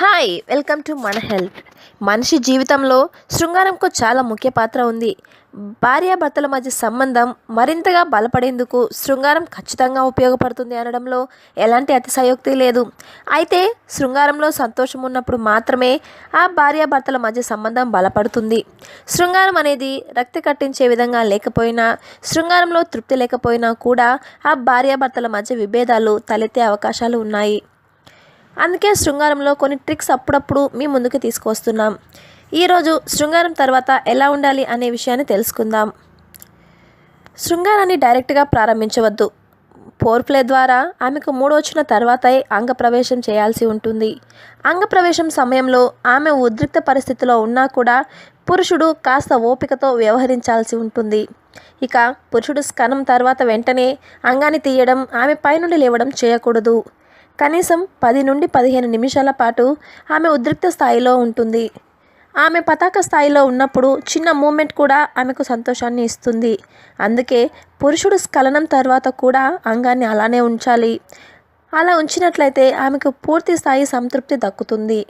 Hi welcome to మన health. మనిషి జీవితంలో శృంగారంకు చాలా ముఖ్య పాత్ర ఉంది. భార్యాభర్తల మధ్య సంబంధం మరింతగా బలపడేందుకు శృంగారం ఖచ్చితంగా ఉపయోగపడుతుంది అనడంలో ఎలాంటి అతిశయోక్తి లేదు. అయితే శృంగారంలో సంతోషం ఉన్నప్పుడు మాత్రమే ఆ భార్యాభర్తల మధ్య సంబంధం బలపడుతుంది. శృంగారం అనేది రక్తి కట్టించే విధంగా లేకపోయినా శృంగారంలో తృప్తి లేకపోయినా కూడా ఆ భార్యాభర్తల మధ్య విభేదాలు తలెత్తే అవకాశాలు ఉన్నాయి. అందుకే శృంగారంలో కొన్ని ట్రిక్స్ అప్పుడప్పుడు మీ ముందుకు తీసుకొస్తున్నాం ఈరోజు శృంగారం తర్వాత ఎలా ఉండాలి అనే విషయాన్ని తెలుసుకుందాం. శృంగారాన్ని డైరెక్ట్గా ప్రారంభించవద్దు. పోర్ప్లే ద్వారా ఆమెకు మూడు వచ్చిన తర్వాతే అంగప్రవేశం చేయాల్సి ఉంటుంది. అంగప్రవేశం సమయంలో ఆమె ఉద్రిక్త పరిస్థితిలో ఉన్నా కూడా పురుషుడు కాస్త ఓపికతో వ్యవహరించాల్సి ఉంటుంది. ఇక పురుషుడు స్కనం తర్వాత వెంటనే అంగాన్ని తీయడం ఆమె పైనుండి లేవడం చేయకూడదు. కనీసం పది నుండి పదిహేను నిమిషాల పాటు ఆమె ఉద్రిక్త స్థాయిలో ఉంటుంది. ఆమె పతాక స్థాయిలో ఉన్నప్పుడు చిన్న మూమెంట్ కూడా ఆమెకు సంతోషాన్ని ఇస్తుంది. అందుకే పురుషుడు స్ఖలనం తర్వాత కూడా అంగాన్ని అలానే ఉంచాలి. అలా ఉంచినట్లయితే ఆమెకు పూర్తి స్థాయి సంతృప్తి దక్కుతుంది.